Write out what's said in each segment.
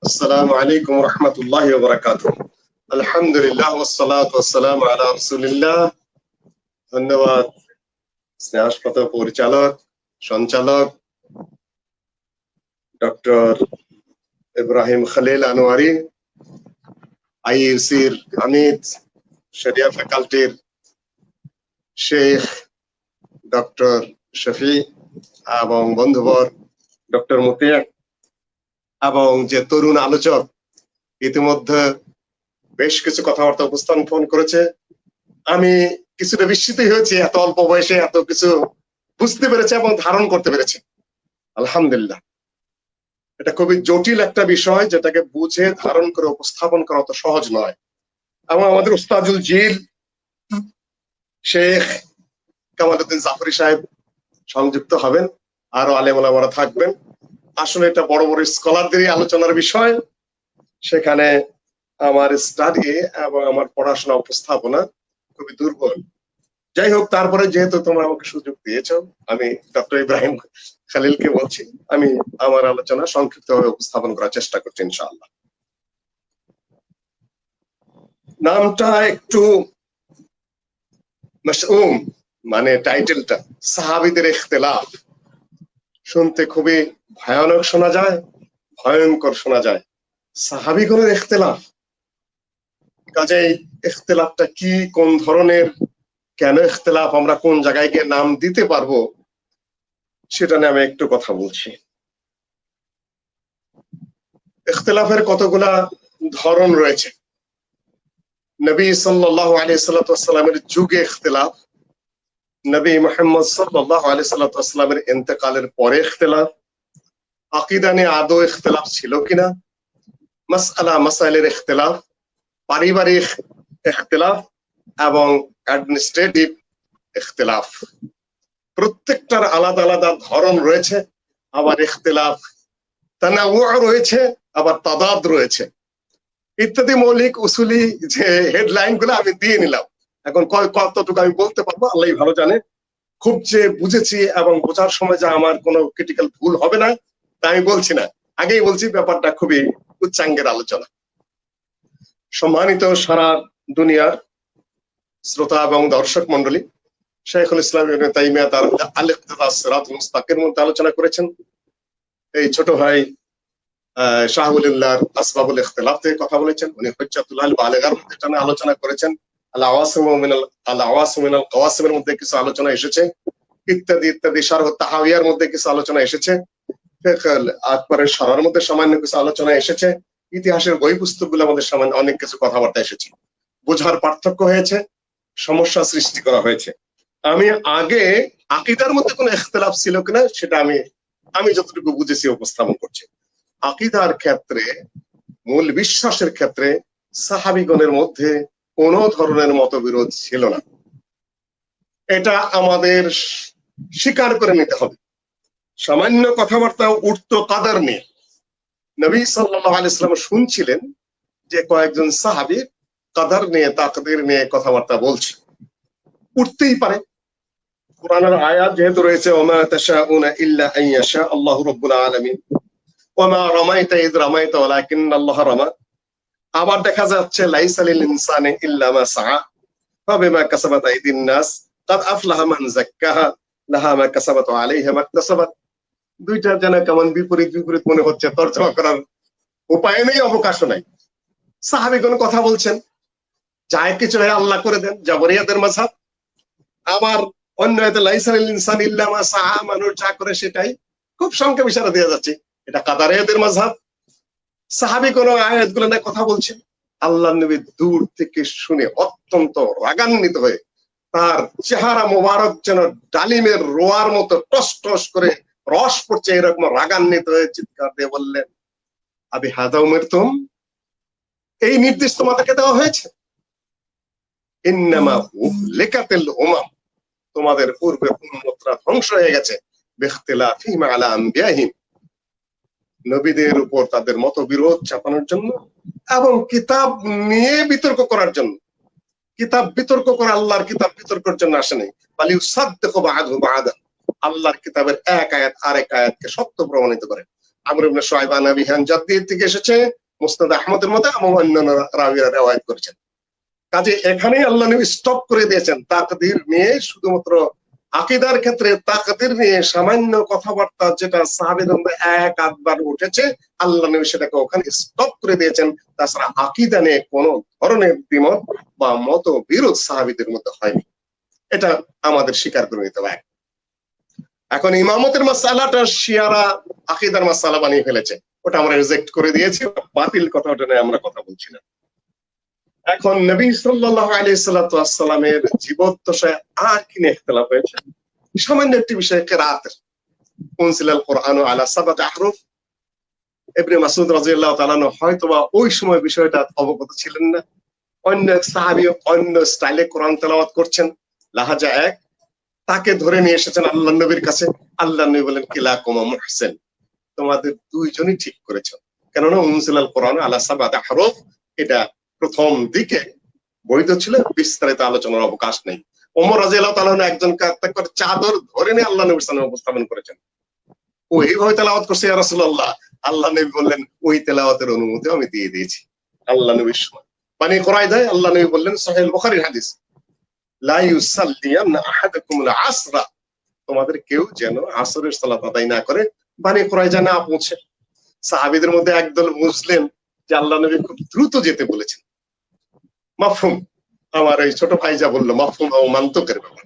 السلام عليكم ورحمة الله وبركاته الحمد لله والصلاة والسلام على رسول الله ধন্যবাদ স্নেহাসপত পরিচালক সঞ্চালক ডক্টর ইব্রাহিম খালিল আনোয়ারি আইইউসির আমিদ শরিয়া ফ্যাকাল্টির শেখ ডক্টর শফি এবং বন্ধুবর ডক্টর মুতিয়া এবং যে তরুণ আলোচক ইতিমধ্যে বেশ কিছু কথাবার্তা উপস্থাপন করেছে। আমি কিছুটা বিস্মিত হয়েছি, এত অল্প বয়সে এত কিছু বুঝতে পেরেছে এবং ধারণ করতে পেরেছে। আলহামদুলিল্লাহ। এটা খুবই জটিল একটা বিষয়, যেটাকে বুঝে, ধারণ করে উপস্থাপন করা অত সহজ নয়। এবং আমাদের উস্তাজুল জিল, শেখ কামালুদ্দিন জাফরি সাহেব সংযুক্ত হবেন আরও আলেমুলামারা থাকবেন। আসলে এটা বড় বড় স্কলারদেরই আলোচনার বিষয়। সেখানে আমার স্টাডি এবং আমার পড়াশোনা উপস্থাপনা খুবই দুর্বল। যাই হোক তারপরে যেহেতু তোমরা আমাকে সুযোগ দিয়েছ, আমি ডক্টর ইব্রাহিম খালিলকে বলছি, আমি আমার আলোচনা সংক্ষিপ্তভাবে উপস্থাপন করার চেষ্টা করছি ইনশাআল্লাহ। নামটা একটু মানে টাইটেলটা সাহাবিদের ইখতিলাফ। শুনতে খুবই ভয়ানক শোনা যায়, ভয়ঙ্কর শোনা যায়। সাহাবিগণের ইখতিলাফ। কাজেই ইখতিলাফটা কি, কোন ধরনের, কেন ইখতিলাফ, আমরা কোন জায়গায় গিয়ে নাম দিতে পারব, সেটা নিয়ে আমি একটু কথা বলছি। ইখতিলাফের কতগুলা ধরন রয়েছে? নবী সাল্লাহ আলি সাল্লামের যুগে ইখতিলাফ নবী মোহাম্মদ সাল্লাহ আলি সাল্লামের ইন্তেকালের পরে ইখতিলাফ। আকিদা নিয়ে আদৌ ইখতিলাফ ছিল কিনা? মাসআলা, মাসাইলের ইখতিলাফ, পারিবারিক ইখতিলাফ এবং অ্যাডমিনিস্ট্রেটিভ ইখতিলাফ। প্রত্যেকটার আলাদা আলাদা ধরন রয়েছে। আবার ইখতিলাফ তানাউ রয়েছে, আবার তাদাদ রয়েছে। ইত্যাদি মৌলিক উসুলি যে হেডলাইনগুলো আমি দিয়ে নিলাম। এখন কয় কতটুকু আমি বলতে পারব আল্লাহ ভালো জানে। খুব যে বুঝেছি এবং বোঝার সময় যে আমার কোনো ক্রিটিক্যাল ভুল হবে না, তা আমি বলছি না। আগেই বলছি, ব্যাপারটা খুবই উচ্চাঙ্গের আলোচনা। সম্মানিত সারা দুনিয়ার শ্রোতা এবং দর্শক মন্ডলী শেখুল ইসলাম তাইমিয়া তার মুস্তাকের মধ্যে আলোচনা করেছেন। এই ছোট ভাই, আহ শাহুল্লাহর আসবাবুল ইখতিলাফ থেকে কথা বলেছেন। উনি হজ্জাতুল্লাহ বালেগার মধ্যে আলোচনা করেছেন। মধ্যে ইত্যাদি ইত্যাদি কিছু আলোচনা এসেছে। সামান্য আলোচনা এসেছে। ইতিহাসের বই পুস্তকগুলো আমাদের সামান্য অনেক কিছু কথাবার্তা এসেছে। বোঝার পার্থক্য হয়েছে, সমস্যা সৃষ্টি করা হয়েছে। আমি আগে আকিদার মধ্যে কোনো ইখতলাফ ছিল কিনা সেটা আমি আমি যতটুকু বুঝেছি, উপস্থাপন করছি। আকিদার ক্ষেত্রে, মূল বিশ্বাসের ক্ষেত্রে সাহাবিগণের মধ্যে কোন ধরনের মতবিরোধ ছিল না। এটা আমাদের স্বীকার করে নিতে হবে। সামান্য কথাবার্তা উঠতো কাদার নিয়ে? নবী সাল্লাহ আলাইসালাম শুনছিলেন যে কয়েকজন সাহাবি কাদার নিয়ে, তাকদের নিয়ে কথাবার্তা বলছে। উঠতেই পারে। কোরআনের আয়াত যেহেতু রয়েছে, ওমা তাশাউনা ইল্লা আন ইয়াশা আল্লাহু রাব্বুল আলামিন। ওমা রামাইতা ইদ রামাইতা ওয়ালাকিন আল্লাহ রামা। আবার দেখা যাচ্ছে দুইটা যেন কেমন বিপরীত বিপরীত মনে হচ্ছে, তর্জমা করার উপায় নেই অবকাশও নাই। সাহাবিগণ কথা বলছেন যায় কিছু আল্লাহ করে দেন জাবরিয়াদের মাঝাব আবার অন্য ইনসান ইল্লামা সাহা মানুষ যা করে সেটাই খুব সংক্ষেপ ইশারা দেওয়া যাচ্ছে। এটা কাদারিয়াদের মাঝাব সাহাবি কোন আয়াতগুলো নিয়ে কথা বলছেন। আল্লাহ নবী দূর থেকে শুনে অত্যন্ত রাগান্বিত হয়ে তার চেহারা মোবারক যেন ডালিমের রোয়ার মতো টস টস করে রস পড়ছে, এরকম রাগান্বিত হয়ে চিৎকার দিয়ে বললেন, আবি হাজাও মৃতুম এই নির্দেশ তোমাদেরকে দেওয়া হয়েছে। ইন্নামা লেকাতেল ওমাম তোমাদের পূর্বে উম্মতরা ধ্বংস হয়ে গেছে। বেখতিলাফিহিম আলা আম্বিয়াহিম নবীদের উপর তাদের মত বিরোধ চাপানোর জন্য এবং কিতাব নিয়ে বিতর্ক করার জন্য। কিতাব বিতর্ক করে আল্লাহর কিতাব বিতর্কের জন্য আসে নাই। বালি সাদ্দেক বাদু বাদা আল্লাহর কিতাবের এক আয়াত আরেক আয়াতকে সত্য প্রমাণিত করে। আমর ইবনে শুআইব আন আবি জাদ্দির থেকে এসেছে মুসনাদ আহমদের মতে এবং অন্যান্য রাবিরা রেওয়ায়াত করেছেন। কাজে এখানে আল্লাহ নবী স্টপ করে দিয়েছেন। তাকদির নিয়ে শুধুমাত্র আকিদার ক্ষেত্রে তাকদির নিয়ে সামান্য কথাবার্তা যেটা সাহাবিদের এক আধবার উঠেছে, আল্লাহ নবী সেটাকে ওখানে স্টপ করে দিয়েছেন। তাছাড়া আকিদা নিয়ে কোন ধরনের দ্বিমত বা মত বিরোধ সাহাবিদের মধ্যে হয়নি। এটা আমাদের স্বীকার করে নিতে হবে। এখন ইমামতের মাসালাটা শিয়ারা আকিদার মাসালা বানিয়ে ফেলেছে। ওটা আমরা রিজেক্ট করে দিয়েছি, বাতিল কথা ওটা নিয়ে আমরা কথা বলছি না। এখন নবী সাল্লাহ আলী সাল্লামের জীবদ্দশায় আর কি নিয়ে হয়েছে? সামান্য একটি বিষয় কেরাতের কোরআন আলা সাবাত আহরুফ। ইবনে মাসুদ হয়তোবা ওই সময় বিষয়টা অবগত ছিলেন না। অন্য সাহাবী অন্য স্টাইলে কোরআন তেলাওয়াত করছেন। লাহাজা এক, তাকে ধরে নিয়ে এসেছেন আল্লাহ নবীর কাছে। আল্লাহ নবী বলেন কিলা কোমা মুহসেন। তোমাদের দুইজনই ঠিক করেছ। কেননা উনসিলাল কোরআন আলা সাবাত আহরুফ, এটা প্রথম দিকে বৈধ ছিল, বিস্তারিত আলোচনার অবকাশ নেই। ওমর রাজিয়াল্লাহ তাআলা একজন চাদর ধরে নিয়ে আল্লাহ নবীর সামনে উপস্থাপন করেছেন। ও এইভাবে তেলাওয়াত করছে রাসূলুল্লাহ, আল্লাহ নবী বললেন, ওই তেলাওয়াতের অনুমতি আমি দিয়ে দিয়েছি, আল্লাহ নবীর সময়। মানে করাই দেয় আল্লাহ নবী বললেন, সহিহ বুখারীর হাদিস আসরা, তোমাদের কেউ যেন আসরের সালাত আদায় না করে, বানি করাই যায় না পৌঁছে। সাহাবীদের মধ্যে একদল মুসলিম, যে আল্লাহ নবী খুব দ্রুত যেতে বলেছেন। মাফহুম। আমার এই ছোট ভাই যা বলল, মাফহুম ও মান্তকের ব্যাপার।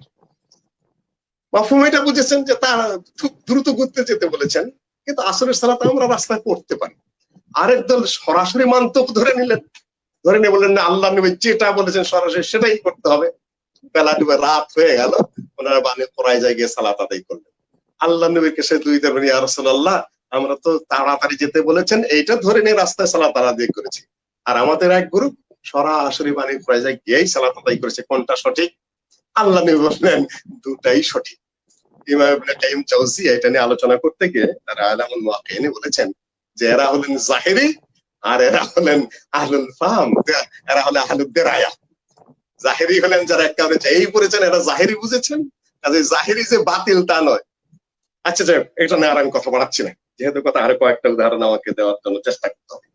মাফহুম এটা বুঝেছেন যে তারা খুব দ্রুত ঘুরতে যেতে বলেছেন, কিন্তু আসরের সালাতে আমরা রাস্তায় পড়তে পারি। আরেক দল সরাসরি মান্তক ধরে নিলেন। ধরে নিয়ে বললেন, না, আল্লাহ নবী যেটা বলেছেন সরাসরি সেটাই করতে হবে। বেলা ডুবে রাত হয়ে গেল, ওনারা বানে পড়ায় যায় গিয়ে সালাত আদায় করলেন। আল্লাহ নবীকে সে দুই ইয়া রাসূলুল্লাহ, আমরা তো তাড়াতাড়ি যেতে বলেছেন, এইটা ধরে নিয়ে রাস্তায় সালাত আদায় করেছি। আর আমাদের এক গ্রুপ সরাসরি পড়ে যায় গিয়েই সালাত আদায় করেছে। কোনটা সঠিক? আল্লাহ নবী বললেন, দুটাই সঠিক। ইমাম ইবনে কাইয়িম জাওজি এটা নিয়ে আলোচনা করতে গিয়ে তারা আলামুল বলেছেন যে, এরা হলেন জাহিরি আর এরা হলেন আহলুল এরা হলেন জাহিরি হলেন যারা একেবারে যেই পড়েছেন, এরা জাহিরি বুঝেছেন। কাজে জাহিরি যে বাতিল তা নয়। আচ্ছা যাই এটা নিয়ে আর আমি কথা বাড়াচ্ছি না। যেহেতু কথা আরও কয়েকটা উদাহরণ আমাকে দেওয়ার জন্য চেষ্টা করতে হবে।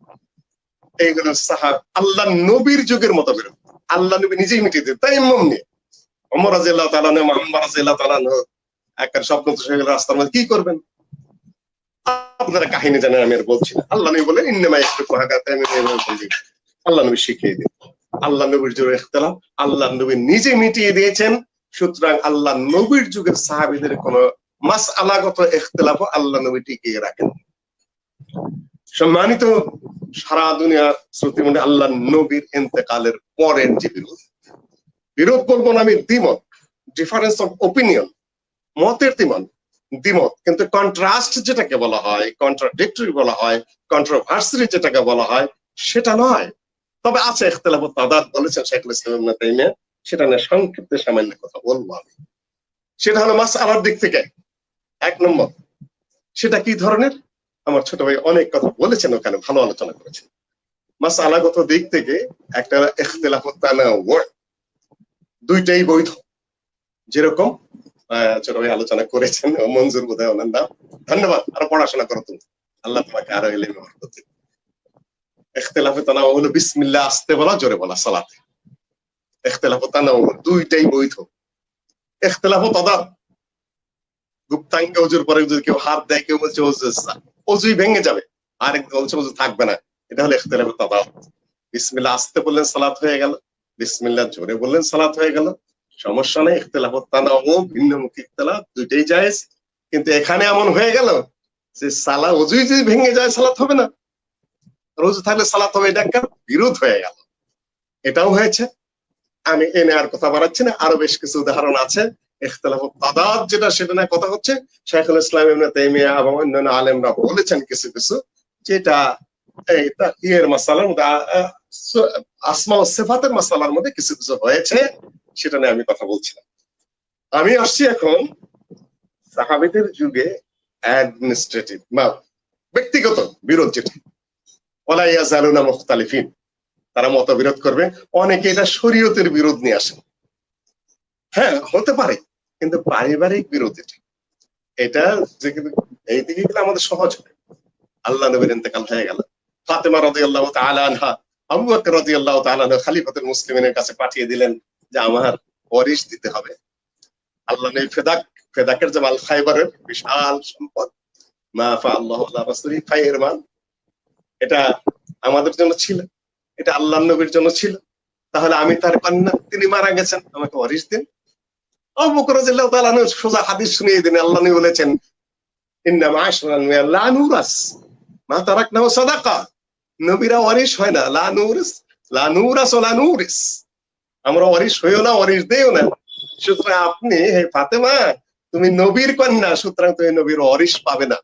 এইগুলো সাহাব আল্লাহ নবীর যুগের মতো বেরোত আল্লাহ নবী নিজেই মিটিয়ে দিত তাই এমন নিয়ে। অমর রাজিয়াল্লাহ তালান মোহাম্মদ রাজিয়াল্লাহ তালান একটা স্বপ্ন তো সেগুলো রাস্তার মধ্যে কি করবেন? আপনারা কাহিনী জানেন, আমি আর বলছি না। আল্লাহ নবী বলেন, ইন্নেমা একটু কোহাগাতে আমি আল্লাহ নবী শিখিয়ে দিন। আল্লাহ নবীর যুগের ইখতলাফ, আল্লাহ নবী নিজে মিটিয়ে দিয়েছেন। সুতরাং আল্লাহ নবীর যুগের সাহাবিদের কোন মাস আলাগত ইখতলাফ আল্লাহ নবী টিকিয়ে রাখেন সম্মানিত সারা দুনিয়ার শ্রুতিমণ্ডে আল্লাহ নবীর ইন্তেকালের পরের যে বিরোধ বিরোধ বলব না আমি দ্বিমত ডিফারেন্স অফ ওপিনিয়ন মতের দ্বিমত দ্বিমত। কিন্তু কন্ট্রাস্ট যেটাকে বলা হয় কন্ট্রাডিক্টরি বলা হয় কন্ট্রোভার্সি যেটাকে বলা হয়, সেটা নয়। তবে আছে ইখতলাফ তাদাদ বলেছেন শেখুল ইসলাম তাইমিয়া, সেটা নিয়ে সংক্ষিপ্ত সামান্য কথা বলব আমি। সেটা হলো মাস আলার দিক থেকে। এক নম্বর, সেটা কি ধরনের? আমার ছোট ভাই অনেক কথা বলেছেন ওখানে, ভালো আলোচনা করেছেন। মাস আলাগত দিক থেকে একটা ইখতলাফ দুইটাই বৈধ। যেরকম ছোট ভাই আলোচনা করেছেন মঞ্জুর বোধহয় ওনার নাম। ধন্যবাদ, আরও পড়াশোনা করো তুমি। আল্লাহ তোমাকে আরও এলে ব্যবহার করতে এখতেলাফে তানা হলো বিসমিল্লা আসতে বলা, জোরে বলা, সালাতে। এখতেলাফ তানা দুইটাই বৈধ। এখতেলাফ তদা। গুপ্তাঙ্গে অজুর পরে যদি কেউ হাত দেয়, কেউ বলছে অজুই ভেঙে যাবে। আরেক বলছে, অজু থাকবে না। এটা হলো এখতেলাফ তদা বিসমিল্লা আসতে বললেন, সালাত হয়ে গেল। বিসমিল্লা জোরে বললেন, সালাত হয়ে গেল। সমস্যা নেই, ইখতলাফ তানা ও ভিন্নমুখী ইখতলাফ, দুইটাই জায়েজ। কিন্তু এখানে এমন হয়ে গেল যে সালা, অজুই যদি ভেঙে যায়, সালাত হবে না। রোজ থাকলে সালাত হবে, এটা একটা বিরোধ হয়ে গেল। এটাও হয়েছে। আমি এনে আর কথা বাড়াচ্ছি না। আরও বেশ কিছু উদাহরণ আছে। ইখতলাফ তাদাদ যেটা সেটা না কথা হচ্ছে। শেখুল ইসলাম ইবনে তাইমিয়া এবং অন্যান্য আলেমরা বলেছেন কিছু কিছু, যেটা এই ইয়ের মাসালার মধ্যে আসমা ও সেফাতের মাসালার মধ্যে কিছু কিছু হয়েছে, সেটা নিয়ে আমি কথা বলছিলাম। আমি আসছি এখন সাহাবিদের যুগে অ্যাডমিনিস্ট্রেটিভ বা ব্যক্তিগত বিরোধ যেটা। ওলা ইয়াজালুনা মুখতালিফিন, তারা মতবিরোধ করবে। অনেকে এটা শরীয়তের বিরোধ নিয়ে আসে। হ্যাঁ হতে পারে। কিন্তু পারিবারিক বিরোধ এটা যে এই দিকে গেলে আমাদের সহজ আল্লাহ নবীর ইন্তেকাল হয়ে গেল। ফাতেমা রদি আল্লাহ আনহা, আবু বকর রাদিয়াল্লাহু তাআলা আনহু খলিফাতুল মুসলিমিনের কাছে পাঠিয়ে দিলেন যে আমার ওয়ারিশ দিতে হবে। আল্লাহ নবী ফেদাক, ফেদাকের যে মাল খাইবারের বিশাল সম্পদ। মা ফা আল্লাহ আল্লাহ রাসূলি ফাইয়ের মাল। এটা আমাদের জন্য ছিল। এটা আল্লাহ নবীর জন্য ছিল। তাহলে আমি তার কন্যা, তিনি মারা গেছেন। আমাকে ওয়ারিশ দিন। রাদিয়াল্লাহু সোজা হাদিস শুনিয়ে দিন আল্লাহ বলেছেন মা সাদাকা। নবীরা হয় না আমরা না দেও না। আপনি, হে ফাতেমা, তুমি নবীর কন্যা, সুতরাং তুমি নবীর ওয়ারিশ পাবে না।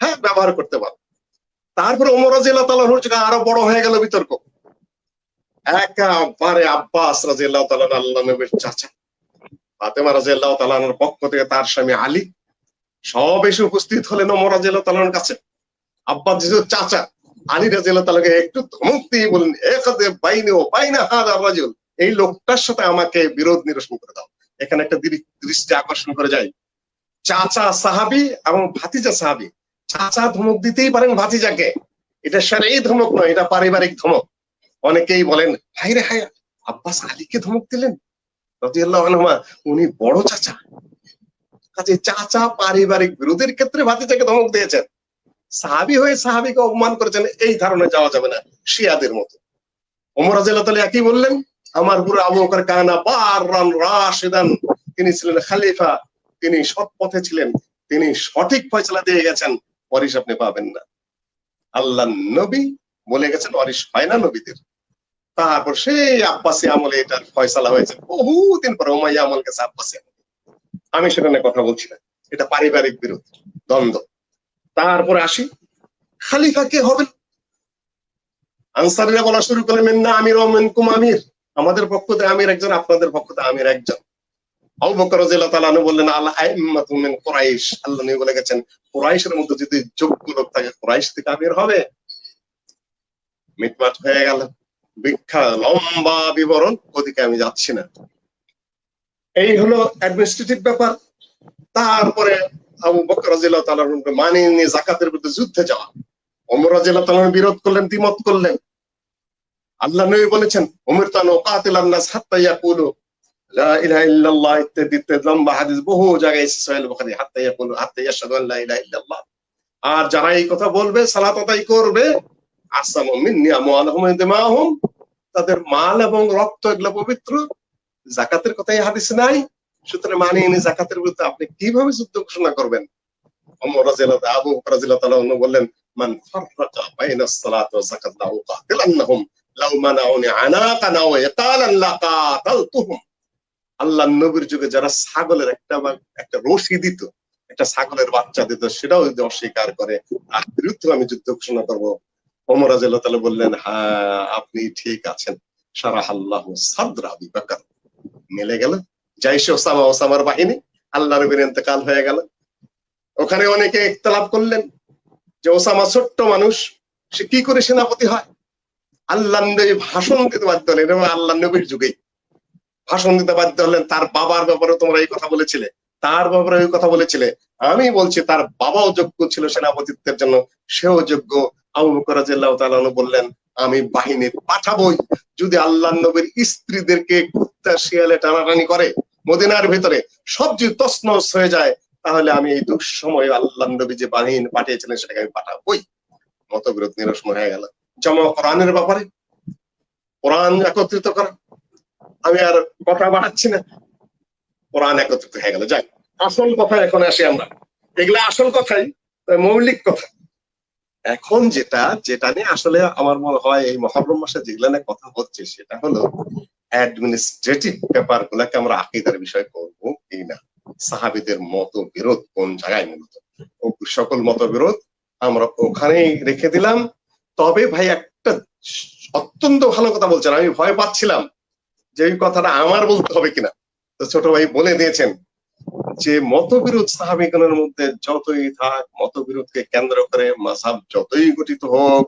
হ্যাঁ ব্যবহার করতে পারো। তারপরে তাআলার যুগে আরও বড় হয়ে গেল বিতর্ক। একেবারে আব্বাস রাদিয়াল্লাহু তাআলা আল্লাহ নবীর চাচা। ফাতেমা রাদিয়াল্লাহু তাআলার পক্ষ থেকে তার স্বামী আলী সব এসে উপস্থিত হলেন ওমর রাদিয়াল্লাহু তাআলার কাছে। আব্বাস যেহেতু চাচা আলী রাদিয়াল্লাহু তাআলাকে একটু ধমক দিয়ে বলেন একাদে বাইনে ও বাইনা হাদা রাজুল, এই লোকটার সাথে আমাকে বিরোধ নিরসন করে দাও। এখানে একটা দৃষ্টি আকর্ষণ করে যায় চাচা সাহাবি এবং ভাতিজা সাহাবি। চাচা ধমক দিতেই পারেন ভাতিজাকে। এটা স্যার এই ধমক নয়, এটা পারিবারিক ধমক। অনেকেই বলেন হাই রে হাই আব্বাস আলীকে ধমক দিলেন? উনি বড় চাচা। কাজে চাচা পারিবারিক বিরোধের ক্ষেত্রে ভাতিজাকে ধমক দিয়েছেন। সাহাবি হয়ে সাহাবিকে অপমান করেছেন, এই ধারণা যাওয়া যাবে না, শিয়াদের মতো। ওমর রাদিয়াল্লাহু তাআলা একই বললেন, আমার পুরো আবু বকর কানা বাররান রাশিদান। তিনি ছিলেন খালিফা, তিনি সৎ পথে ছিলেন, তিনি সঠিক ফয়সলা দিয়ে গেছেন, ওয়ারিশ আপনি পাবেন না। আল্লাহ নবী বলে গেছেন, ওয়ারিশ হয় না নবীদের। তারপর সেই আব্বাসি আমলে এটার ফয়সালা হয়েছে। বহুদিন পরে উমাইয়া আমল গেছে আব্বাসি আমলে। আমি সেটা নিয়ে কথা বলছি না। এটা পারিবারিক বিরোধ, দ্বন্দ্ব। তারপরে আসি, খালিফা কে হবেন আনসারিরা বলা শুরু করলেন না আমির ও মিনকুম আমির। আমাদের পক্ষ থেকে আমির একজন, আপনাদের পক্ষ থেকে আমির একজন। আবু বকর রাদিয়াল্লাহু তাআলা বললেন আল্লাহ আইম্মাতু মিন কুরাইশ। আল্লাহ নবী বলে গেছেন, কুরাইশের মধ্যে যদি যোগ্য লোক থাকে, কুরাইশ থেকে আমির হবে। মিটমাট হয়ে গেল। বিখ্যা লম্বা বিবরণ, ওদিকে আমি যাচ্ছি না। এই হলো অ্যাডমিনিস্ট্রেটিভ ব্যাপার। তারপরে আবু বকর রাদিয়াল্লাহু তাআলা মানে নিয়ে জাকাতের বিরুদ্ধে যুদ্ধে যাওয়া। ওমর রাদিয়াল্লাহু তাআলা বিরোধ করলেন, দ্বিমত করলেন। আল্লাহ নবী বলেছেন, উমির তানু কাতিলান নাস হাত্তা ইয়াকুলু। লা ইলাহা ইল্লাল্লাহ লম্বা হাদিস বহু জায়গায় এসেছে, সহিহ বুখারী, হাত্তা ইলাহা ইল্লাল্লাহ। আর যারা এই কথা বলবে, সালাত আদায় করবে তাদের মাল এবং রক্ত এগুলো পবিত্র। জাকাতের কথাই হাদিস নাই। সুতরাং মানে এনে জাকাতের বিরুদ্ধে আপনি কীভাবে যুদ্ধ ঘোষণা করবেন? আবু নবীর যুগে যারা ছাগলের একটা একটা রশি দিত, একটা ছাগলের বাচ্চা দিত, সেটাও যদি অস্বীকার করে, তার বিরুদ্ধে আমি যুদ্ধ ঘোষণা করব। ওমর রাদিয়াল্লাহু তাআলা বললেন হ্যাঁ আপনি ঠিক আছেন। সারা আল্লাহ সাদরা আবি বকর। মিলে গেল। জাইশে ওসামা ওসামার বাহিনী আল্লাহ নবীর ইন্তেকাল হয়ে গেল। ওখানে অনেকে ইখতলাফ করলেন যে ওসামা ছোট্ট মানুষ, সে কি করে সেনাপতি হয়? আল্লাহ নবী ভাষণ দিতে বাধ্য হলেন এবং আল্লাহ নবীর যুগে ভাষণ দিতে বাধ্য হলেন, তার বাবার ব্যাপারে তোমরা এই কথা বলেছিলে, তার ব্যাপারে এই কথা বলেছিলে। আমি বলছি, তার বাবাও যোগ্য ছিল সেনাপতিত্বের জন্য, সেও যোগ্য বললেন, আমি বাহিনী পাঠাবই যদি আল্লাহ নবীর স্ত্রীদেরকে কুত্তা শিয়ালে টানাটানি করে মদিনার ভিতরে সব যদি তছনছ হয়ে যায়, তাহলে আমি এই দুঃসময় আল্লাহ নবী যে বাহিনী পাঠিয়েছিলেন সেটাকে আমি পাঠাবই। মতবিরোধ নিরসন হয়ে গেল। জমা কোরআনের ব্যাপারে, কোরআন একত্রিত করা। আমি আর কথা বাড়াচ্ছি না। কোরআন একত্রিত হয়ে গেল। যাই, আসল কথা এখন আসি আমরা। এগুলা আসল কথাই মৌলিক কথা। এখন যেটা যেটা নিয়ে আসলে আমার মনে হয় এই মহরম মাসে যেগুলা নিয়ে কথা হচ্ছে, সেটা হলো অ্যাডমিনিস্ট্রেটিভ ব্যাপার গুলাকে আমরা আকিদার বিষয় করব কি না। সাহাবিদের মত বিরোধ কোন জায়গায় মূলত? সকল মত বিরোধ আমরা ওখানেই রেখে দিলাম। তবে ভাই একটা অত্যন্ত ভালো কথা বলছেন, আমি ভয় পাচ্ছিলাম যে ওই কথাটা আমার বলতে হবে কিনা। তো ছোট ভাই বলে দিয়েছেন যে মতবিরোধ সাহাবিগণের মধ্যে যতই থাক, মতবিরোধকে কেন্দ্র করে মাসাব যতই গঠিত হোক,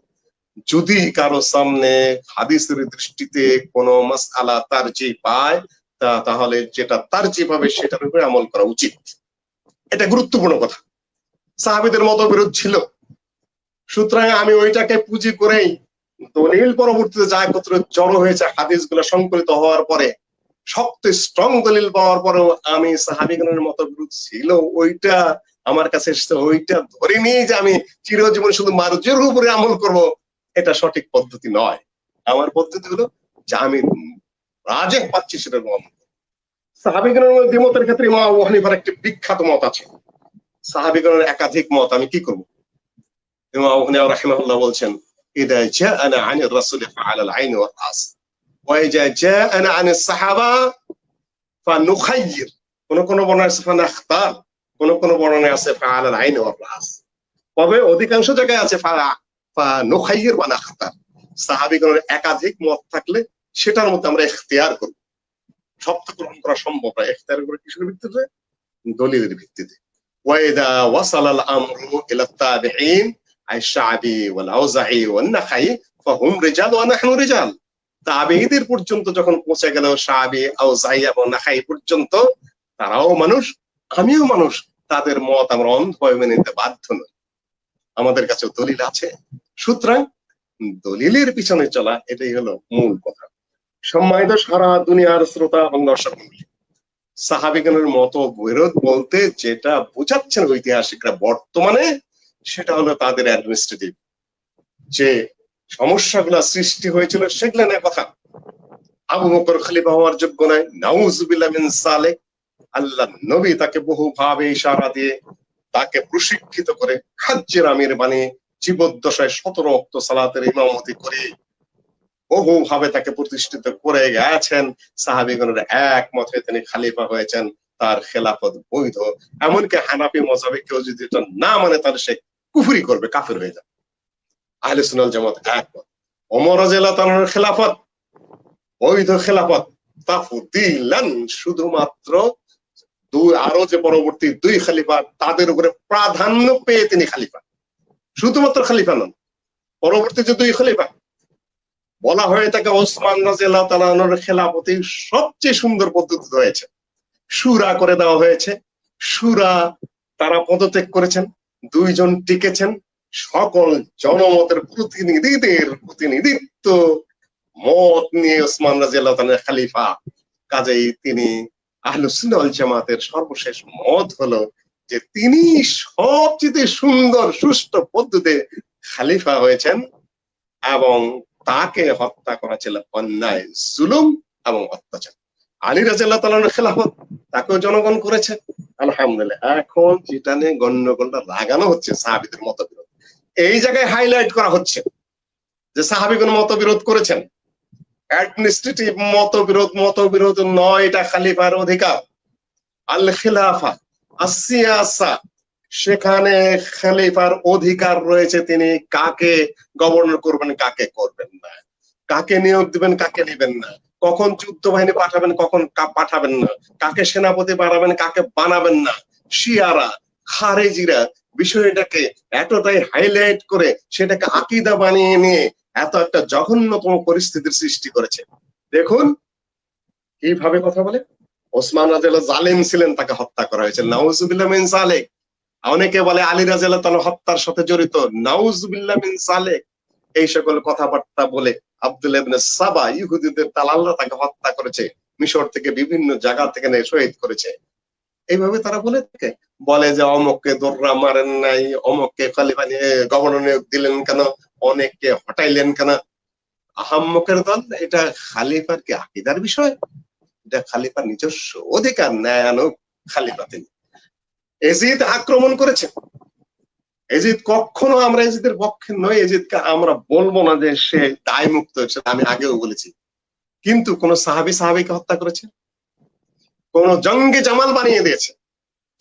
যদি কারও সামনে হাদিসের দৃষ্টিতে কোনো মাসআলা তারজি পায়, তা তাহলে যেটা তারজি পাবে সেটার উপরে আমল করা উচিত। এটা গুরুত্বপূর্ণ কথা। সাহাবিদের মতবিরোধ ছিল। সুতরাং আমি ওইটাকে পুঁজি করেই দলিল পরবর্তীতে যা একত্র জড়ো হয়েছে হাদিসগুলো সংকলিত হওয়ার পরে শক্ত স্ট্রং দলিল পাওয়ার পরেও আমি সাহাবিগণের মত বিরোধ ছিল, ওইটা আমার কাছে ওইটা ধরে নিয়ে যে আমি চিরজীবন শুধু মার্জের উপরে আমল করব, এটা সঠিক পদ্ধতি নয়। আমার পদ্ধতি হলো যে আমি রাজে পাচ্ছি সেটা আমল সাহাবিগণের মধ্যে মতের ক্ষেত্রে একটি বিখ্যাত মত আছে। সাহাবিগণের একাধিক মত আমি কি করব? ইমাম আবু বলছেন, ইদা জাআনা আল-আইন ওয়াল ওয়া ইদা জাআনা আনিস সাহাবা ফানুখাইর কোন কোন বর্ণনা আছে ফানাখতার কোন কোন বর্ণনায় আছে ফাআলা আল-আইন ওয়াল রাস তবে অধিকাংশ জায়গায় আছে ফা ফানুখাইর ওয়া নাখতার সাহাবিগণের একাধিক মত থাকলে সেটার মধ্যে আমরা ইখতিয়ার করব শব্দ গ্রহণ করা সম্ভব না ইখতিয়ার করে কিসের ভিত্তিতে? দলিলের ভিত্তিতে। ওয়াইদা ওয়াসাল আল আমরু ইলা তাবিঈন আইশাবি ওয়াল আউজাই ওয়ান নাখাই ফাহুম রিজাল ওয়া নাহনু রিজাল তাবিঈদের পর্যন্ত যখন পৌঁছে গেল শাবি আউজাই এবং নাখাই পর্যন্ত, তারাও মানুষ, আমিও মানুষ, তাদের মত আমরা অন্ধভাবে মেনে নিতে বাধ্য নই। আমাদের কাছে দলিল আছে। সুতরাং দলিলের পিছনে চলা, এটাই হলো মূল কথা। সম্মানিত সারা দুনিয়ার শ্রোতা এবং দর্শক সাহাবিগণের মতো বিরোধ বলতে যেটা বোঝাচ্ছেন ঐতিহাসিকরা বর্তমানে, সেটা হলো তাদের অ্যাডমিনিস্ট্রেটিভ যে সমস্যাগুলো সৃষ্টি হয়েছিল সেগুলো নিয়ে কথা। আবু বকর খলিফা হওয়ার যোগ্য নয় নাউজুবিল্লাহ মিন সালেক। আল্লাহ নবী তাকে বহু ভাবে ইশারা দিয়ে তাকে প্রশিক্ষিত করে খাজ্জের আমির বানিয়ে জীবদ্দশায় সতেরো অক্ত সালাতের ইমামতি করে বহু ভাবে তাকে প্রতিষ্ঠিত করে গেছেন। সাহাবিগণের এক মতে তিনি খালিফা হয়েছেন, তার খেলাফত বৈধ। এমনকি হানাফি মজাবে কেউ যদি এটা না মানে তাহলে সে কুফুরি করবে, কাফের হয়ে যাবে। আহলে সুনাল জামাত একমত। ওমর রাজিয়াল্লাহু তাআলার খেলাফত বৈধ খেলাফত, তাফদিলান শুধুমাত্র দুই আরও যে পরবর্তী দুই খালিফা, তাদের উপরে প্রাধান্য পেয়ে তিনি খালিফা। শুধুমাত্র খালিফা নন, পরবর্তী যে দুই খলিফা, বলা হয়ে থাকে ওসমান রাজিয়াল্লাহ তালানোর খেলাপতি সবচেয়ে সুন্দর পদ্ধতি হয়েছে সুরা করে দেওয়া হয়েছে। সুরা তারা পদত্যাগ করেছেন, দুইজন টিকেছেন সকল জনমতের প্রতিনিধিদের প্রতিনিধিত্ব মত নিয়ে ওসমান রাজিয়াল্লাহ খালিফা। কাজেই তিনি আহলুসুল জামাতের সর্বশেষ মত হলো যে তিনি সবচেয়ে সুন্দর, সুষ্ঠু পদ্ধতিতে খালিফা হয়েছেন এবং তাকে হত্যা করা ছিল অন্যায়, জুলুম এবং অত্যাচার। আলী রাজিয়াল্লাহ তালার খেলাফত তাকেও জনগণ করেছে। আলহামদুলিল্লাহ, এখন যেটা নিয়ে গণ্ডগোলটা লাগানো হচ্ছে সাহাবিদের মতবিরোধ। এই জায়গায় হাইলাইট করা হচ্ছে যে সাহাবিগণ মতবিরোধ করেছেন। অ্যাডমিনিস্ট্রেটিভ মতবিরোধ মতবিরোধ নয়, এটা খালিফার অধিকার। আল খিলাফা আসিয়াসা সেখানে খালিফার অধিকার রয়েছে, তিনি কাকে গভর্নর করবেন, কাকে করবেন না। কাকে নিয়োগ দিবেন, কাকে নেবেন না। কখন যুদ্ধ বাহিনী পাঠাবেন, কখন পাঠাবেন না। কাকে সেনাপতি বানাবেন, কাকে বানাবেন না। শিয়ারা, খারেজিরা বিষয়টাকে এতটাই হাইলাইট করে সেটাকে আকিদা বানিয়ে নিয়ে এত একটা জঘন্যতম পরিস্থিতির সৃষ্টি করেছে। দেখুন, কীভাবে কথা বলে? ওসমান রাজিয়াল জালেম ছিলেন, তাকে হত্যা করা হয়েছে। নাউজুবিল্লাহ মিন সালেক। অনেকে বলে আলী রাজিয়াল হত্যার সাথে জড়িত। নাউজুবিল্লাহ মিন সালেক। এই সকল কথাবার্তা বলে আব্দুল সাবা, ইহুদিদের তালাল্লা তাকে হত্যা করেছে। মিশর থেকে বিভিন্ন জায়গা থেকে শহীদ করেছে। এইভাবে তারা বলে থাকে। বলে যে, অমককে দোররা মারেন নাই, অমককে খালিফা নিয়ে গভর্নর নিয়োগ দিলেন কেন, অনেককে হটাইলেন কেন? আহাম্মকের দল, এটা খালিফার কি আকিদার বিষয়? এটা খালিফার নিজস্ব অধিকার ন্যায়ানুক খালিফা তিনি। এজিদ আক্রমণ করেছে। এজিদ কখনো আমরা এজিদের পক্ষে নয় এজিদকে আমরা বলব না যে সে দায় মুক্ত সেটা আমি আগেও বলেছি। কিন্তু কোন সাহাবি সাহাবিকে হত্যা করেছে? কোন জঙ্গে জামাল বানিয়ে দিয়েছে।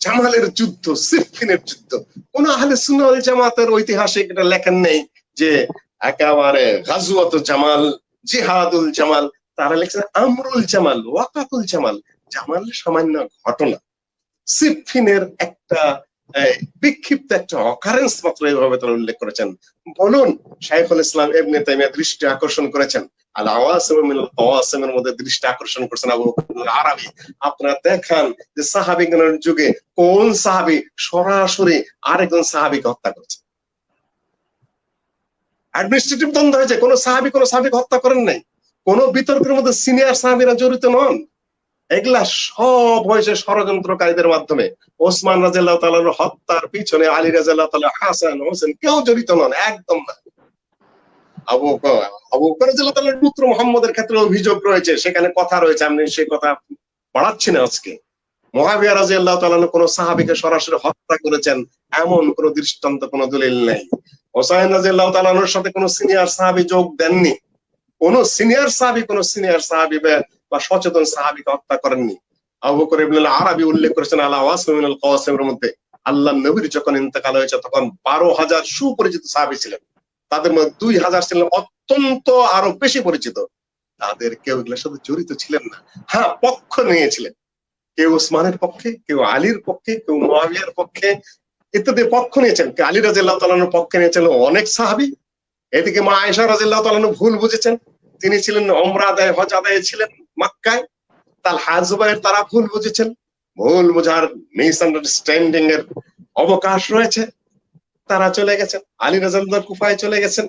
জামালের যুদ্ধ সিফিনের যুদ্ধ। কোন আহলে সুন্নাল জামাতের ঐতিহাসিক এটা লেখেন নেই যে একেবারে গাজুয়াত জামাল, জিহাদুল জামাল, তারা লিখছেন আমরুল জামাল, ওয়াকাতুল জামাল। জামাল সামান্য ঘটনা। সিফিনের একটা বিক্ষিপ্ত একটা অকারেন্স মাত্র এইভাবে তারা উল্লেখ করেছেন। বলুন, শাইখুল ইসলাম এমনি তাইমিয়া দৃষ্টি আকর্ষণ করেছেন। আল আওয়াসিম মধ্যে দৃষ্টি আকর্ষণ করেছেন আবু আপনারা দেখান যে যুগে কোন সরাসরি আরেকজন হত্যা অ্যাডমিনিস্ট্রেটিভ দ্বন্দ্ব হয়েছে। কোনো সাহাবি কোনো সাহাবিকে হত্যা করেন নাই। কোনো বিতর্কের মধ্যে সিনিয়র সাহাবিরা জড়িত নন। এগুলা সব হয়েছে ষড়যন্ত্রকারীদের মাধ্যমে। ওসমান রাজিয়াল্লাহ তালার হত্যার পিছনে আলী রাজিয়াল্লাহ তালা হাসান, হোসেন কেউ জড়িত নন, একদম না। আবু পুত্র ক্ষেত্রে অভিযোগ রয়েছে, সেখানে কথা রয়েছে, আমি সেই কথা না আজকে। মহাবিয়া কোন সরাসরি হত্যা করেছেন, এমন কোন দৃষ্টান্ত, কোন দলিল হোসাইন সাথে কোন সিনিয়র সাহাবী যোগ দেননি। কোন সিনিয়র সাহাবী, কোন সিনিয়র সাহাবী বা- সচেতন সাহাবীকে হত্যা করেননি। আবু বকর আরবি উল্লেখ করেছেন, আলা ওয়াসমিনুল কাওয়াসিমের মধ্যে আল্লাহ নবীর যখন ইন্তেকাল হয়েছে, তখন বারো হাজার সুপরিচিত সাহাবী ছিলেন। তাদের মধ্যে দুই হাজার ছিলেন অত্যন্ত আরও বেশি পরিচিত। তাদের কেউ এগুলোর সাথে জড়িত ছিলেন না। হ্যাঁ পক্ষ নিয়েছিলেন। কেউ ওসমানের পক্ষে, কেউ আলীর পক্ষে, কেউ মুয়াবিয়ার পক্ষে ইত্যাদি পক্ষ নিয়েছেন। আলী রাজিল্লাহ তালানোর পক্ষে নিয়েছেন অনেক সাহাবি। এদিকে মা আয়েশা রাজিল্লাহ তালানু ভুল বুঝেছেন। তিনি ছিলেন অমরা আদায়, হজ আদায়ে ছিলেন মাক্কায়। তার হাজবাইয়ের তারা ভুল বুঝেছেন। ভুল বোঝার মিসআন্ডারস্ট্যান্ডিং এর অবকাশ রয়েছে। তারা চলে গেছেন। আলী রাজাল্লাহ কুফায় চলে গেছেন।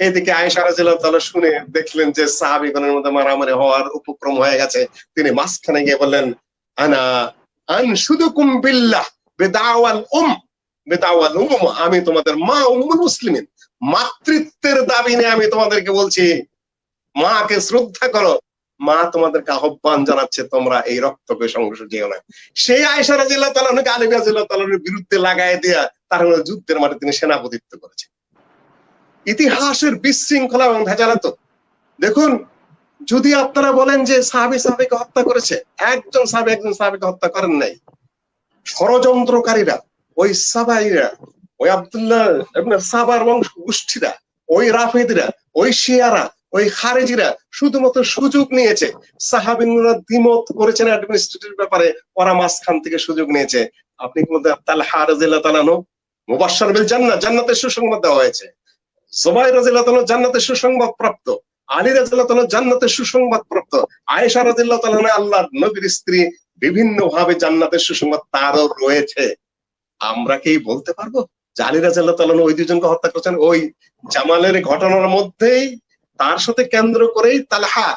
এদিকে আয়েশা রাজিল্লাহ তাআলা শুনে দেখলেন যে সাহাবিগণের মধ্যে মারামারি হওয়ার উপক্রম হয়ে গেছে। তিনি মাঝখানে গিয়ে বললেন, আনা আনশুদুকুম বিল্লাহ বিদাওয়াল উম বিদাওয়াল উম, আমি তোমাদের মা উম্মুল মুসলিমিন। মাতৃত্বের দাবি নিয়ে আমি তোমাদেরকে বলছি, মাকে শ্রদ্ধা করো। মা তোমাদেরকে আহ্বান জানাচ্ছে, তোমরা এই রক্তকে সংঘর্ষ যেও না। সেই আয়েশা রাজিল্লাহ তাআলাকে আলী রাজিল্লাহ তাআলার বিরুদ্ধে লাগায় দেয়া তার মানে যুদ্ধের মাঠে তিনি সেনাপতিত্ব করেছেন। ইতিহাসের বিশৃঙ্খলা এবং ভেজালাত দেখুন, যদি আপনারা বলেন যে সাহাবি সাহাবিকে হত্যা করেছে, একজন সাহাবি একজন সাহাবিকে হত্যা করেন নাই। ষড়যন্ত্রকারীরা, ওই সাবাইরা, ওই আব্দুল্লাহ সাবার বংশ গোষ্ঠীরা ওই রাফেদরা, ওই শিয়ারা, ওই খারেজিরা শুধুমাত্র সুযোগ নিয়েছে। সাহাবিনরা দ্বিমত করেছেন অ্যাডমিনিস্ট্রেটিভ ব্যাপারে, ওরা মাঝখান থেকে সুযোগ নিয়েছে। আপনি কি বলতে তালহা রাদিয়াল্লাহু মুবাশশার বিল জান্নাহ জান্নাতের সুসংবাদ দেওয়া হয়েছে। সুবাই তাআলা জান্নাতের সুসংবাদ প্রাপ্ত। আলী তাআলা জান্নাতের সুসংবাদ প্রাপ্ত। আয়েশা রাদিয়াল্লাহু তাআলা আল্লাহর নবীর স্ত্রী বিভিন্ন ভাবে জান্নাতের সুসংবাদ তারও রয়েছে। আমরা কি বলতে পারব? যে আলী রাদিয়াল্লাহু তাআলা ওই দুজনকে হত্যা করেছেন, ওই জামালের ঘটনার মধ্যেই তার সাথে কেন্দ্র করেই তালহা,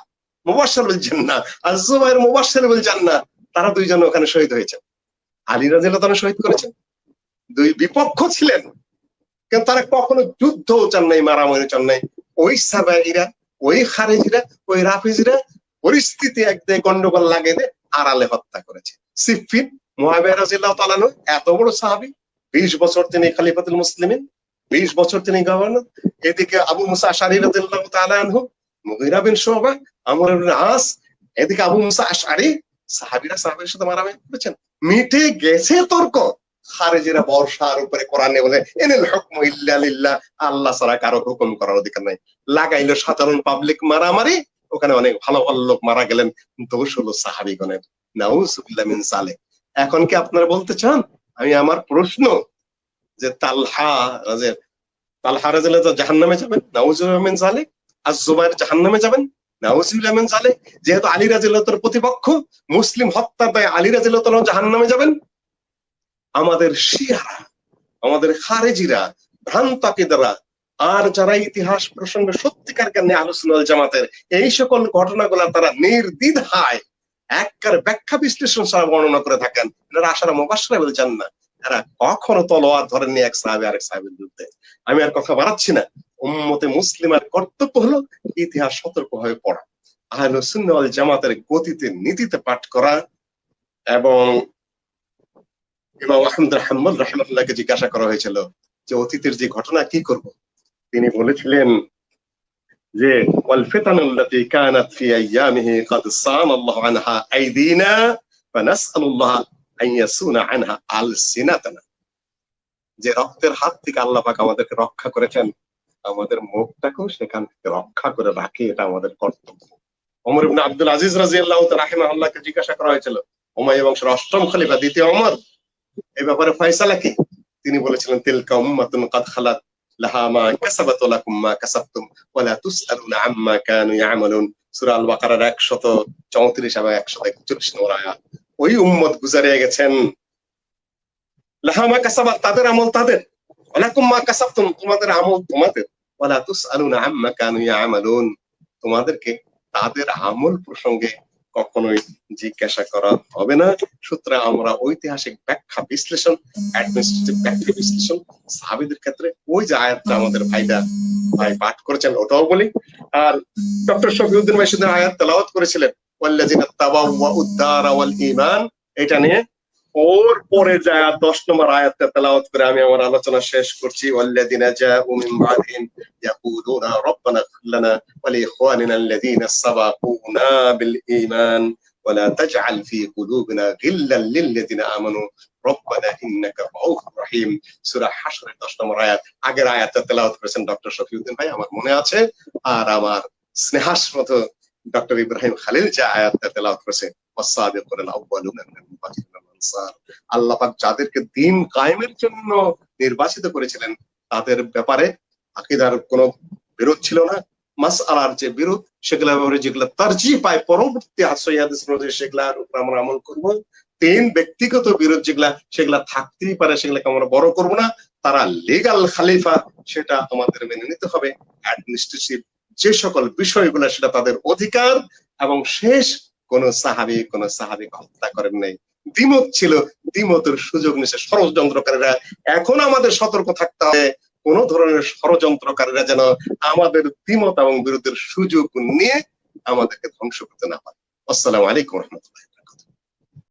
মুবাশশার বিল জান্নাহ আর জুবাইর মুবাশশার বিল জান্নাহ, তারা দুইজন ওখানে শহীদ হয়েছেন। আলী রাদিয়াল্লাহু তাআলা শহীদ করেছেন। দুই বিপক্ষ ছিলেন। কিন্তু তারা কখনো যুদ্ধ চান নাই মারামারি চান নাই ওই সাবাইরা, ওই খারেজিরা, ওই রাফিজিরা পরিস্থিতি একদিকে গন্ডগোল লাগিয়ে আড়ালে হত্যা করেছে। সিফিন তাআলা এত বড় সাহাবী, বিশ বছর তিনি খালিফাতুল মুসলিমিন, বিশ বছর তিনি গভর্নর। এদিকে আবু মুসা আশারি রাদিয়াল্লাহু তাআলা আনহু, মুগিরা বিন শুবা, আমর আস, এদিকে আবু মুসা আশারি সাহাবিরা সাহাবীর সাথে মারামারি করেছেন। মিটে গেছে তর্ক। খারেজিরা বর্ষার উপরে কোরআন বলে, এনেল হুকমু ইল্লা লিল্লাহ। আল্লাহ ছাড়া কারও হুকুম করার অধিকার নাই। লাগাইলো সাধারণ পাবলিক মারামারি, ওখানে অনেক ভালো ভালো লোক মারা গেলেন। দোষ হলো সাহাবিগণের নাউজুবিল্লাহ মিন সালে এখন কি আপনারা বলতে চান? আমি আমার প্রশ্ন যে তালহা রাজের তালহা রাজের জাহান্নামে যাবেন? নাউজুবিল্লাহ মিন সালে আর জুবাইর জাহান্নামে যাবেন? নাউজুবিল্লাহ মিন সালে যেহেতু আলী রাজিল্লাহর প্রতিপক্ষ, মুসলিম হত্যার দায় আলী রাজিল্লাহ জাহান্নামে যাবেন? আমাদের শিয়ারা আমাদের খারেজিরা ভ্রান্ত আকিদারা আর যারা ইতিহাস প্রসঙ্গে সত্যিকার জ্ঞানে আলোচনা জামাতের, এই সকল ঘটনাগুলা তারা নির্দ্বিধায় এককার ব্যাখ্যা বিশ্লেষণ ছাড়া বর্ণনা করে থাকেন। এনারা আশারা মোবাসরা বলছেন না। এরা কখনো তলোয়ার ধরেননি এক সাহাবি আরেক সাহেবের বিরুদ্ধে। আমি আর কথা বাড়াচ্ছি না। উম্মতে মুসলিমার কর্তব্য হলো ইতিহাস সতর্ক হয়ে পড়া। আহলে সুন্নাহ জামাতের গতিতে নীতিতে পাঠ করা এবং ইমাম আহমদ হাম্মদ রাহমাতুল্লাহকে জিজ্ঞাসা করা হয়েছিল যে অতীতের যে ঘটনা কি করব? তিনি বলেছিলেন যে, ওয়াল কানাত ফি আইয়ামিহি সাম আল্লাহ আনহা আইদিনা আন ইয়াসুনা আনহা যে রক্তের হাত থেকে আল্লাহ পাক আমাদেরকে রক্ষা করেছেন, আমাদের মুখটাকেও সেখান থেকে রক্ষা করে রাখি, এটা আমাদের কর্তব্য। ওমর ইবনে আব্দুল আজিজ রাদিয়াল্লাহু তাআলা রাহিমাহুল্লাহকে জিজ্ঞাসা করা হয়েছিল, উমাইয়া বংশের অষ্টম খলিফা দ্বিতীয় ওমর? এই ব্যাপারে ফয়সালা কি? তিনি বলেছিলেন, তিলকা উম্মাতুন কাদ খালাত লাহা মা কাসাবাত লাকুম মা কাসাবতুম তুসআলুনা আম্মা কানু ইয়ামালুন। সূরা আল বাকারার 134 এবং 141 নম্বর আয়াত। ওই উম্মত গুজারিয়ে গেছেন। লাহা মা কাসাবাত, তাদের আমল তাদের। ওয়া লাকুম মা কাসাবতুম, তোমাদের আমল তোমাদের। তুসআলুনা আম্মা কানু ইয়ামালুন। তোমাদেরকে তাদের আমল প্রসঙ্গে কখনোই জিজ্ঞাসা করা হবে না। সুতরাং আমরা ঐতিহাসিক ব্যাখ্যা বিশ্লেষণ অ্যাডমিনিস্ট্রেটিভ ব্যাখ্যা বিশ্লেষণ সাহাবিদের ক্ষেত্রে ওই যে আয়াতটা আমাদের ভাইটা ভাই পাঠ করেছেন, ওটাও বলি। আর ডক্টর শফিউদ্দিন ভাই শুধু আয়াত তেলাওয়াত করেছিলেন, ওয়াল্লাযিনা তাবাওয়া উদ্দার ওয়াল এটা নিয়ে ওর পরে যে আয়াত দশ নম্বর আয়াতটা তেলাওয়াত করে আমি আমার আলোচনা শেষ করছি ওয়াল্লাযিনা জাউ মিন বাদিহিম ইয়াকুলুনা রব্বানা ইগফির লানা ওয়া লিইখওয়ানিনা আল্লাযিনা সাবাকুনা বিল ঈমান ولا تجعل في قلوبنا غلا للذين امنوا ربنا انك رؤوف رحيم সূরা হাশরের 10 নম্বর আয়াত আগের আয়াতটা তেলাওয়াত করেছেন ডক্টর শফিউদ্দিন ভাই আমার মনে আছে আর আমার স্নেহাস্মত ডক্টর ইব্রাহিম খালিল যে আয়াতটা তেলাওয়াত করেছেন আল্লাহ পাক যাদেরকে দিন কায়েমের জন্য নির্বাচিত করেছিলেন, তাদের ব্যাপারে আকিদার কোনো বিরোধ ছিল না। মাস আলার যে বিরোধ সেগুলো ব্যাপারে যেগুলো তারজি পায়, পরবর্তী আসইয়াদিস অনুযায়ী সেগুলার উপর আমরা আমল করব। তিন ব্যক্তিগত বিরোধ যেগুলা, সেগুলা থাকতেই পারে, সেগুলাকে আমরা বড় করব না। তারা লিগাল খালিফা, সেটা আমাদের মেনে নিতে হবে। অ্যাডমিনিস্ট্রেটিভ যে সকল বিষয়গুলো সেটা তাদের অধিকার এবং শেষ কোন সাহাবি, কোন সাহাবিকে হত্যা করেন নাই। দ্বিমত ছিল, দ্বিমতের সুযোগ নিছে ষড়যন্ত্রকারীরা। এখন আমাদের সতর্ক থাকতে হবে, কোন ধরনের ষড়যন্ত্রকারীরা যেন আমাদের দ্বিমত এবং বিরুদ্ধের সুযোগ নিয়ে আমাদেরকে ধ্বংস করতে না পারে। আসসালামু আলাইকুম রহমতুল্লাহ।